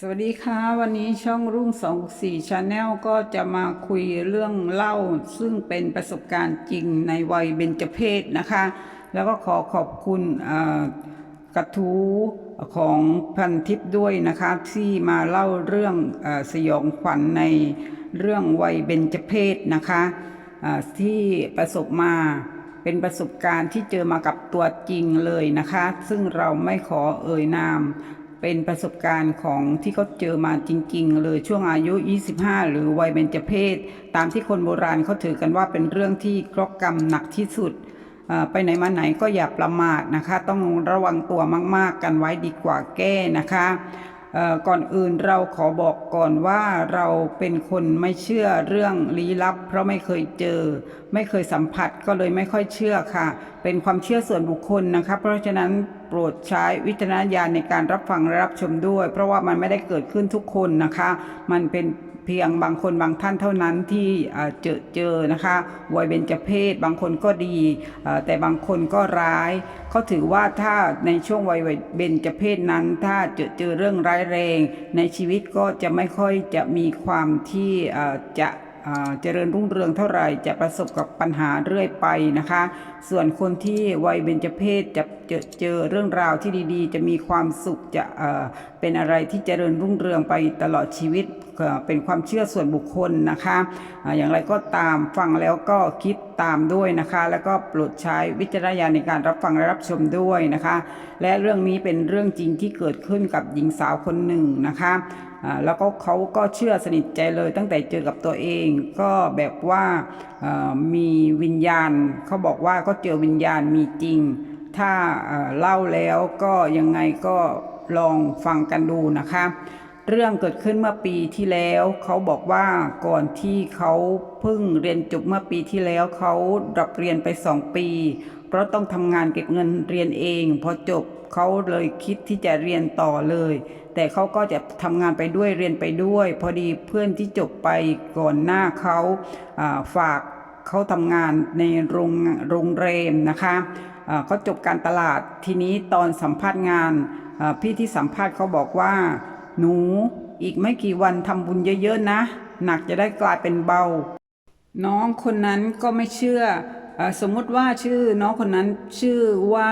สวัสดีค่ะ วันนี้ช่องรุ่งสองสี่ชาแนลก็จะมาคุยเรื่องเล่า ซึ่งเป็นประสบการณ์จริงในวัยเบญจเพศนะคะ แล้วก็ขอขอบคุณกระทู้ของพันทิพย์ด้วยนะคะ ที่มาเล่าเรื่องอสยองขวัญในเรื่องวัยเบญจเพศนะคะที่ประสบมาเป็นประสบการณ์ที่เจอมากับตัวจริงเลยนะคะ ซึ่งเราไม่ขอเอ่ยนาม เป็นประสบการณ์ของที่เขาเจอมาจริง ๆ เลยช่วงอายุ 25 หรือวัยเบญจเพศ ตามที่คนโบราณเขาถือกันว่าเป็นเรื่องที่เคราะห์กรรมหนักที่สุด ไปไหนมาไหนก็อย่าประมาทนะคะ ต้องระวังตัวมาก ๆ กันไว้ดีกว่าแก้นะคะก่อนอื่นเราขอบอกก่อนว่าเราเป็นคนไม่เชื่อเรื่องลี้ลับ เพราะไม่เคยเจอ ไม่เคยสัมผัสก็เลยไม่ค่อยเชื่อค่ะ เป็นความเชื่อส่วนบุคคลนะคะ เพราะฉะนั้น โปรดใช้วิจารณญาณในการรับฟังและรับชมด้วย เพราะว่ามันไม่ได้เกิดขึ้นทุกคนนะคะ มันเป็นเพียงบางคนบางท่านเท่านั้นที่เอ่อเจอเจอนะคะวัยเบญจเพศบางคนก็ดี แต่บางคนก็ร้ายเขาถือว่าถ้าในช่วงวัยเบญจเพศนั้น ถ้าเจอเจอเรื่องร้ายแรง ในชีวิตก็จะไม่ค่อยจะมีความที่จะเจริญรุ่งเรืองเท่าไหร่จะประสบกับปัญหาเรื่อยไปนะคะ ส่วนคนที่วัยเบญจเพศจะ เจอเจอเรื่องราวที่ดีๆ จะมีความสุขจะเอ่อเป็นอะไรที่เจริญรุ่งเรืองไปตลอดชีวิตเป็นความเชื่อส่วนบุคคลนะคะอย่างไรก็ตามฟังแล้วก็คิดตามด้วยนะคะ แล้วก็โปรดใช้วิจารณญาณในการรับฟังและรับชมด้วยนะคะ และเรื่องนี้เป็นเรื่องจริงที่เกิดขึ้นกับหญิงสาวคนหนึ่งนะคะแล้วก็เขาก็เชื่อสนิทใจเลยตั้งแต่เจอกับตัวเอง ก็แบบว่ามีวิญญาณเขาบอกว่าก็เจอวิญญาณมีจริง ถ้าเล่าแล้วก็ยังไงก็ลองฟังกันดูนะคะ เรื่องเกิดขึ้นเมื่อปีที่แล้วเขาบอกว่าก่อนที่เขาเพิ่งเรียนจบเมื่อปีที่แล้วเขาดรอปเรียนไปสองปี เพราะต้องทำงานเก็บเงินเรียนเองพอจบเขาเลยคิดที่จะเรียนต่อเลย แต่เขาก็จะทำงานไปด้วยเรียนไปด้วย พอดีเพื่อนที่จบไปก่อนหน้าเขาฝากเขาทำงานในโรงโรงแรมนะคะ เขาจบการตลาดทีนี้ตอนสัมภาษณ์งานพี่ที่สัมภาษณ์เขาบอกว่า หนูอีกไม่กี่วันทำบุญเยอะๆนะ หนักจะได้กลายเป็นเบา น้องคนนั้นก็ไม่เชื่อสมมุติว่าชื่อน้องคนนั้นชื่อว่า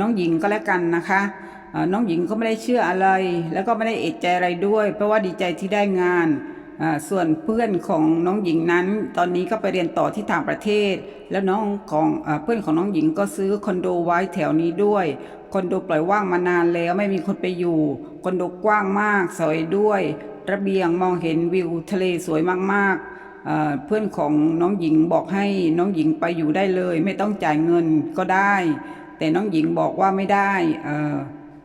น้องหญิงก็แล้วกันนะคะน้องหญิงก็ไม่ได้เชื่ออะไร แล้วก็ไม่ได้เอกใจอะไรด้วย เพราะว่าดีใจที่ได้งาน ส่วนเพื่อนของน้องหญิงนั้น ตอนนี้ก็ไปเรียนต่อที่ต่างประเทศ แล้วน้องของเอเพื่อนของน้องหญิงก็ซื้อคอนโดไว้แถวนี้ด้วยคอนโดปล่อยว่างมานานแล้วไม่มีคนไปอยู่คอนโดกว้างมากสวยด้วย ระเบียงมองเห็นวิวทะเลสวยมากๆ เพื่อนของน้องหญิงบอกให้น้องหญิงไปอยู่ได้เลย ไม่ต้องจ่ายเงินก็ได้ แต่น้องหญิงบอกว่าไม่ได้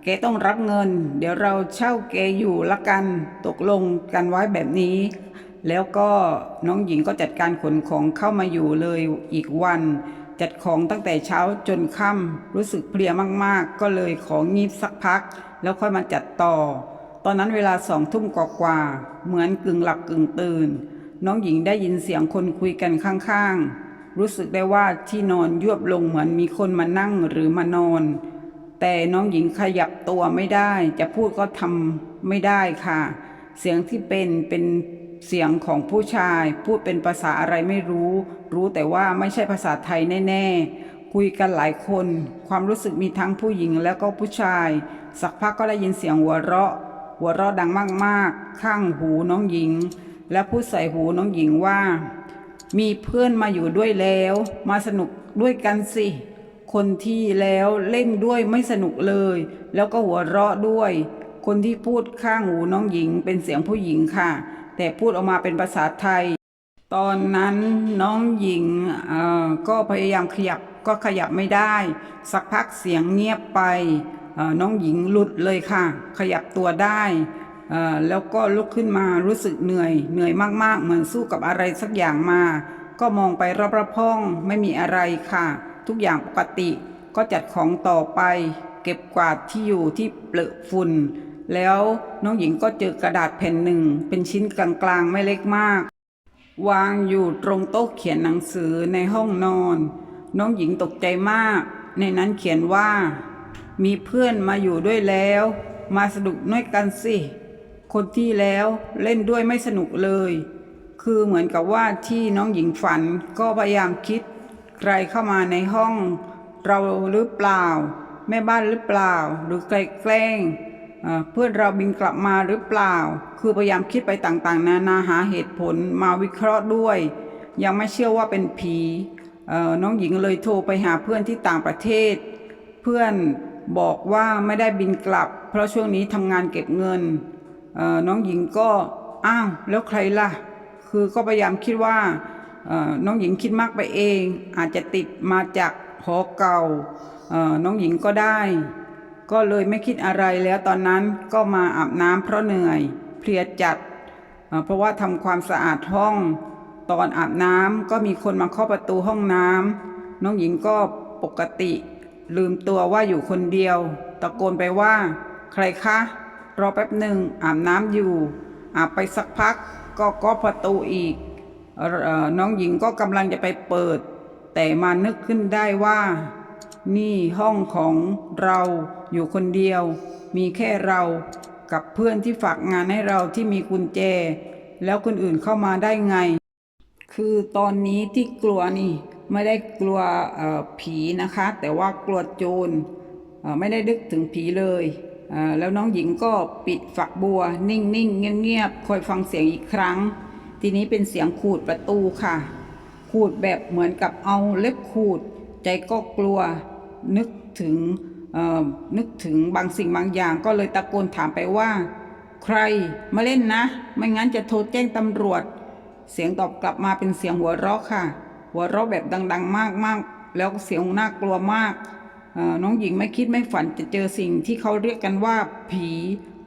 แกต้องรับเงิน เดี๋ยวเราเช่าแกอยู่ละกันตกลงกันไว้แบบนี้ แล้วก็น้องหญิงก็จัดการขนของเข้ามาอยู่เลยอีกวัน จัดของตั้งแต่เช้าจนค่ำรู้สึกเพลียมากๆ ก็เลยของงีบสักพัก แล้วค่อยมาจัดต่อ ตอนนั้นเวลาสองทุ่มกว่าๆเหมือนกึ่งหลับกึ่งตื่น น้องหญิงได้ยินเสียงคนคุยกันข้างๆ รู้สึกได้ว่าที่นอนยวบลงเหมือนมีคนมานั่งหรือมานอน แต่น้องหญิงขยับตัวไม่ได้ จะพูดก็ทำไม่ได้ค่ะ เสียงที่เป็นเป็นเสียงของผู้ชาย พูดเป็นภาษาอะไรไม่รู้ รู้แต่ว่าไม่ใช่ภาษาไทยแน่ ๆ คุยกันหลายคน ความรู้สึกมีทั้งผู้หญิงแล้วก็ผู้ชาย สักพักก็ได้ยินเสียงหัวเราะ หัวเราะดังมากๆ ข้างหูน้องหญิง และพูดใส่หูน้องหญิงว่า มีเพื่อนมาอยู่ด้วยแล้ว มาสนุกด้วยกันสิ คนที่แล้วเล่นด้วยไม่สนุกเลย แล้วก็หัวเราะด้วย คนที่พูดข้างหูน้องหญิงเป็นเสียงผู้หญิงค่ะ แต่พูดออกมาเป็นภาษาไทย ตอนนั้นน้องหญิงก็พยายามขยับก็ขยับไม่ได้ สักพักเสียงเงียบไปน้องหญิงหลุดเลยค่ะ ขยับตัวได้แล้วก็ลุกขึ้นมารู้สึกเหนื่อย เหนื่อยมากๆ เหมือนสู้กับอะไรสักอย่างมา ก็มองไปรอบๆห้องไม่มีอะไรค่ะ ทุกอย่างปกติก็จัดของต่อไป เก็บกวาดที่อยู่ที่เปลอะฝุ่น แล้วน้องหญิงก็เจอกระดาษแผ่นหนึ่ง เป็นชิ้นกลางๆไม่เล็กมาก วางอยู่ตรงโต๊ะเขียนหนังสือในห้องนอน น้องหญิงตกใจมาก ในนั้นเขียนว่า มีเพื่อนมาอยู่ด้วยแล้ว มาสนุกด้วยกันสิคนที่แล้วเล่นด้วยไม่สนุกเลย คือเหมือนกับว่าที่น้องหญิงฝันก็พยายามคิด ใครเข้ามาในห้อง เราหรือเปล่า แม่บ้านหรือเปล่า หรือใครแกล้งเพื่อนเราบินกลับมาหรือเปล่า คือพยายามคิดไปต่างๆ นานาหาเหตุผลมาวิเคราะห์ด้วย ยังไม่เชื่อว่าเป็นผีน้องหญิงเลยโทรไปหาเพื่อนที่ต่างประเทศ เพื่อนบอกว่าไม่ได้บินกลับ เพราะช่วงนี้ทำงานเก็บเงินน้องหญิงก็อ้าวแล้วใครล่ะ คือก็พยายามคิดว่า น้องหญิงคิดมากไปเอง อาจจะติดมาจากหอเก่าน้องหญิงก็ได้ ก็เลยไม่คิดอะไรแล้วตอนนั้นก็มาอาบน้ำเพราะเหนื่อย เพลียจัด เพราะว่าทำความสะอาดห้อง ตอนอาบน้ำก็มีคนมาเคาะประตูห้องน้ำน้องหญิงก็ปกติ ลืมตัวว่าอยู่คนเดียว ตะโกนไปว่า ใครคะ รอแป๊บหนึ่งอาบน้ำอยู่ อาบไปสักพักก็ก็ประตูอีก น้องหญิงก็กำลังจะไปเปิด แต่มานึกขึ้นได้ว่า นี่ห้องของเราอยู่คนเดียว มีแค่เรากับเพื่อนที่ฝากงานให้เราที่มีกุญแจ แล้วคนอื่นเข้ามาได้ไง คือตอนนี้ที่กลัวนี่ไม่ได้กลัวผีนะคะ แต่ว่ากลัวโจรไม่ได้นึกถึงผีเลยแล้วน้องหญิงก็ปิดฝักบัว นิ่งๆเงียบๆคอยฟังเสียงอีกครั้ง ทีนี้เป็นเสียงขูดประตูค่ะ ขูดแบบเหมือนกับเอาเล็บขูด ใจก็กลัวนึกถึงเอ่อนึกถึงบางสิ่งบางอย่างก็เลยตะโกนถามไปว่า ใครมาเล่นนะ ไม่งั้นจะโทรแจ้งตำรวจ เสียงตอบกลับมาเป็นเสียงหัวเราะค่ะ หัวเราะแบบดัง ๆ มากๆ แล้วเสียงน่ากลัวมากเอ่อน้องหญิงไม่คิดไม่ฝันจะเจอสิ่งที่เขาเรียกกันว่าผี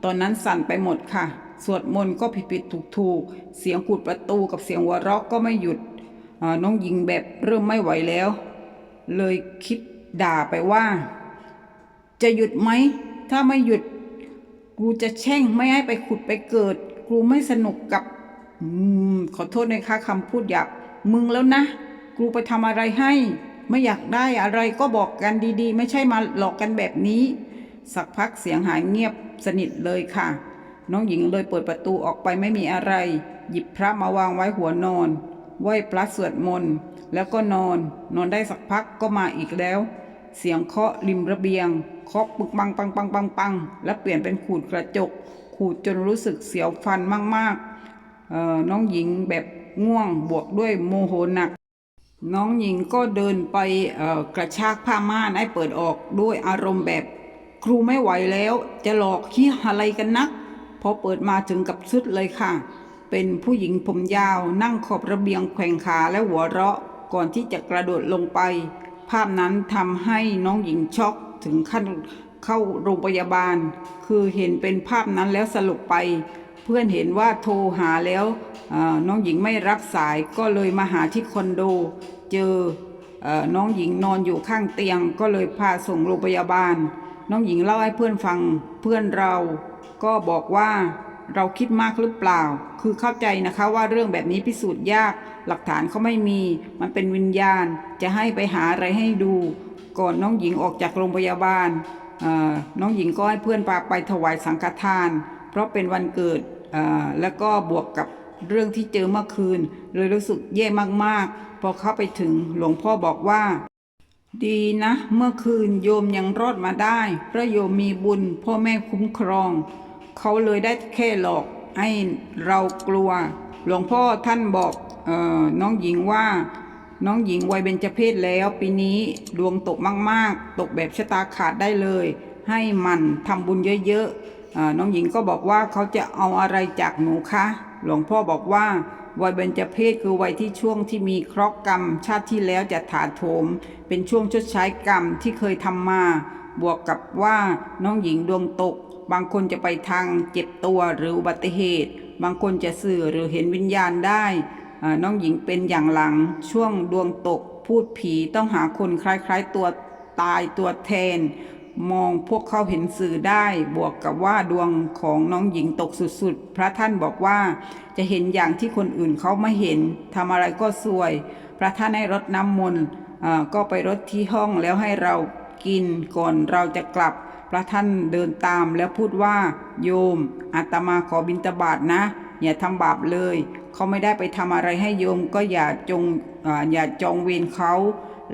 ตอนนั้นสั่นไปหมดค่ะ สวดมนต์ก็ผิดๆถูกๆเสียงขูดประตูกับเสียงหัวเราะก็ไม่หยุดน้องหญิงแบบเริ่มไม่ไหวแล้ว เลยคิดด่าไปว่า จะหยุดไหม ถ้าไม่หยุดกูจะแช่งไม่ให้ไปขุดไปเกิดกูไม่สนุกกับอขอโทษนะคะคำพูดหยาบมึงแล้วนะกูไปทำอะไรให้ ไม่อยากได้อะไรก็บอกกันดีๆ ไม่ใช่มาหลอกกันแบบนี้ สักพักเสียงหายเงียบสนิทเลยค่ะ น้องหญิงเลยเปิดประตูออกไปไม่มีอะไร หยิบพระมาวางไว้หัวนอนไหว้พระสวดมนต์แล้วก็นอน นอนได้สักพักก็มาอีกแล้ว เสียงเคาะริมระเบียงเคาะปึกปังปังปังปังปังแล้วเปลี่ยนเป็นขูดกระจก ขูดจนรู้สึกเสียวฟันมากๆน้องหญิงแบบง่วงบวกด้วยโมโหหนัก น้องหญิงก็เดินไปกระชากผ้าม่านให้เปิดออกด้วยอารมณ์แบบ ครูไม่ไหวแล้ว จะหลอกขี้อะไรกันนัก พอเปิดมาถึงกับสุดเลยค่ะ เป็นผู้หญิงผมยาวนั่งขอบระเบียงแขว่งขาและหัวเราะก่อนที่จะกระโดดลงไป ภาพนั้นทำให้น้องหญิงช็อกถึงขั้นเข้าโรงพยาบาล คือเห็นเป็นภาพนั้นแล้วสลบไป เพื่อนเห็นว่าโทรหาแล้วน้องหญิงไม่รับสายก็เลยมาหาที่คอนโด เจออน้องหญิงนอนอยู่ข้างเตียง ก็เลยพาส่งโรงพยาบาล น้องหญิงเล่าให้เพื่อนฟังเพื่อนเรา ก็บอกว่าเราคิดมากหรือเปล่า คือเข้าใจนะคะว่าเรื่องแบบนี้พิสูจน์ยาก หลักฐานเขาไม่มี มันเป็นวิญญาณ จะให้ไปหาอะไรให้ดู ก่อนน้องหญิงออกจากโรงพยาบาล น้องหญิงก็ให้เพื่อนพาไปถวายสังฆทาน เพราะเป็นวันเกิด แล้วก็บวกกับเรื่องที่เจอเมื่อคืน เลยรู้สึกแย่มากๆ พอเข้าไปถึงหลวงพ่อบอกว่าดีนะ เมื่อคืนโยมยังรอดมาได้เพราะโยมมีบุญพ่อแม่คุ้มครอง เขาเลยได้แค่หลอกให้เรากลัว หลวงพ่อท่านบอกออน้องหญิงว่า น้องหญิงวัยเบญจเพศแล้ว ปีนี้ดวงตกมาก ๆ ตกแบบชะตาขาดได้เลย ให้มันทำบุญเยอะๆน้องหญิงก็บอกว่าเขาจะเอาอะไรจากหนูคะ หลวงพ่อบอกว่าวัยเบญจเพศคือวัยที่ช่วงที่มีเคราะห์กรรม ชาติที่แล้วจะถาโถม เป็นช่วงชดใช้กรรมที่เคยทำมา บวกกับว่าน้องหญิงดวงตก บางคนจะไปทางเจ็บตัวหรืออุบัติเหตุ บางคนจะสื่อหรือเห็นวิญญาณได้น้องหญิงเป็นอย่างหลังช่วงดวงตกพูดผีต้องหาคนคล้ายๆตัวตายตัวแทน มองพวกเขาเห็นสื่อได้ บวกกับว่าดวงของน้องหญิงตกสุดๆ พระท่านบอกว่าจะเห็นอย่างที่คนอื่นเขาไม่เห็นทำอะไรก็ซวย พระท่านให้รดน้ำมนต์ก็ไปรดที่ห้องแล้วให้เรากินก่อนเราจะกลับ พระท่านเดินตามแล้วพูดว่า โยมอาตมาขอบิณฑบาตนะ อย่าทำบาปเลย เขาไม่ได้ไปทำอะไรให้โยมก็อย่าจงออย่าจองเวรเขา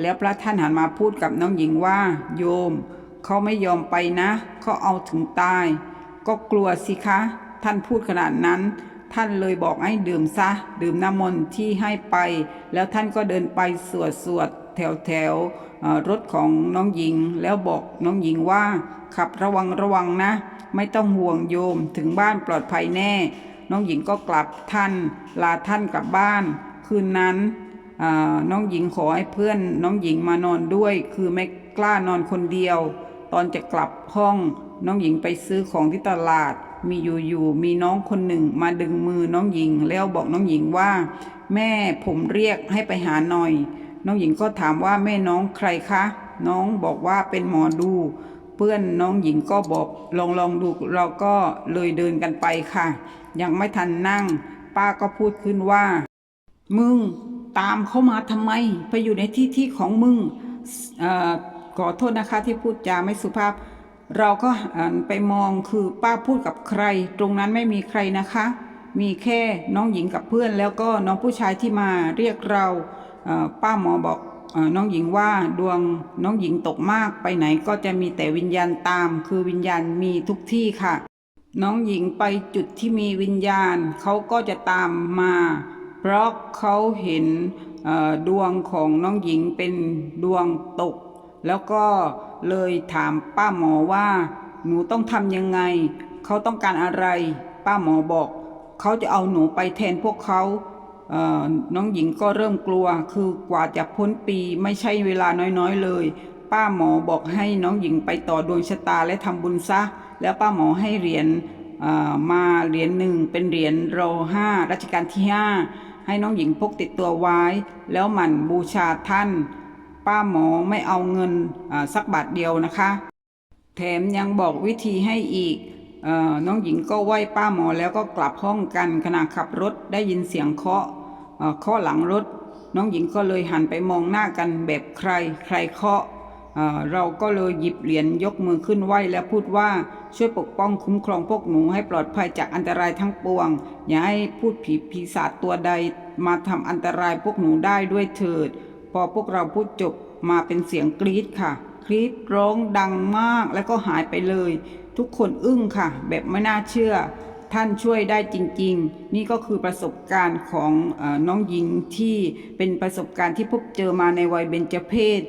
แล้วพระท่านหันมาพูดกับน้องหญิงว่า โยม เขาไม่ยอมไปนะเขาเอาถึงตาย ก็กลัวสิคะ ท่านพูดขนาดนั้น ท่านเลยบอกให้ดื่มซะ ดื่มน้ำมนต์ที่ให้ไป แล้วท่านก็เดินไปสวดสวด แถวแถวรถของน้องหญิง แล้วบอกน้องหญิงว่า ขับระวังระวังนะ ไม่ต้องห่วงโยมถึงบ้านปลอดภัยแน่ น้องหญิงก็กลับท่านลาท่านกลับบ้าน คืนนั้นน้องหญิงขอให้เพื่อนน้องหญิงมานอนด้วย คือไม่กล้านอนคนเดียว ตอนจะกลับห้อง น้องหญิงไปซื้อของที่ตลาด มีอยู่ๆมีน้องคนหนึ่งมาดึงมือน้องหญิง แล้วบอกน้องหญิงว่า แม่ผมเรียกให้ไปหาหน่อย น้องหญิงก็ถามว่าแม่น้องใครคะ น้องบอกว่าเป็นหมอดู เพื่อนน้องหญิงก็บอกลองลองดูเราก็เลยเดินกันไปค่ะ ยังไม่ทันนั่ง ป้าก็พูดขึ้นว่า มึงตามเขามาทำไม ไปอยู่ในที่ที่ของมึงอขอโทษนะคะที่พูดจาไม่สุภาพ เราก็หันไปมองคือป้าพูดกับใคร ตรงนั้นไม่มีใครนะคะ มีแค่น้องหญิงกับเพื่อนแล้วก็น้องผู้ชายที่มาเรียกเรา ป้าหมอบอกน้องหญิงว่าดวงน้องหญิงตกมากไปไหนก็จะมีแต่วิญญาณตาม คือวิญญาณมีทุกที่ค่ะ น้องหญิงไปจุดที่มีวิญญาณเขาก็จะตามมา เพราะเขาเห็นดวงของน้องหญิงเป็นดวงตก แล้วก็เลยถามป้าหมอว่า หนูต้องทำยังไง เขาต้องการอะไร ป้าหมอบอก เขาจะเอาหนูไปแทนพวกเขา น้องหญิงก็เริ่มกลัว คือกว่าจะพ้นปีไม่ใช่เวลาน้อยๆเลย ป้าหมอบอกให้น้องหญิงไปต่อดวงชะตาและทำบุญซะ แล้วป้าหมอให้เหรียญมาเหรียญหนึ่งเป็นเหรียญโรห้ารัชกาลที่ห้าให้น้องหญิงพกติดตัวไว้ แล้วหมั่นบูชาท่าน ป้าหมอไม่เอาเงินสักบาทเดียวนะคะ แถมยังบอกวิธีให้อีกอน้องหญิงก็ไหว้ป้าหมอแล้วก็กลับห้องกันขณะขับรถได้ยินเสียงเคาะ เอ่อเคาะหลังรถ น้องหญิงก็เลยหันไปมองหน้ากันแบบใคร ใครเคาะเราก็เลยหยิบเหรียญยกมือขึ้นไหวและพูดว่าช่วยปกป้องคุ้มครองพวกหนูให้ปลอดภัยจากอันตรายทั้งปวง อย่าให้พูดผีปีศาจตัวใดมาทำอันตรายพวกหนูได้ด้วยเถิด พอพวกเราพูดจบมาเป็นเสียงกรี๊ดค่ะกรี๊ดร้องดังมากแล้วก็หายไปเลย ทุกคนอึ้งค่ะ แบบไม่น่าเชื่อ ท่านช่วยได้จริง ๆ นี่ก็คือประสบการณ์ของอน้องหญิงที่เป็นประสบการณ์ที่พบเจอมาในวัยเบญจเพศ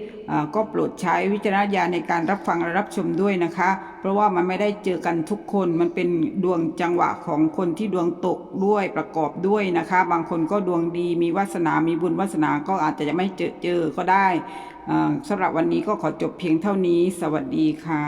ก็โปรดใช้วิจารณญาณในการรับฟังและรับชมด้วยนะคะ เพราะว่ามันไม่ได้เจอกันทุกคนมันเป็นดวงจังหวะของคนที่ดวงตกด้วยประกอบด้วยนะคะ บางคนก็ดวงดีมีวาสนา มีบุญวาสนาก็อาจจะยังไม่เจอเจอก็ได้สำหรับวันนี้ก็ขอจบเพียงเท่านี้ สวัสดีค่ะ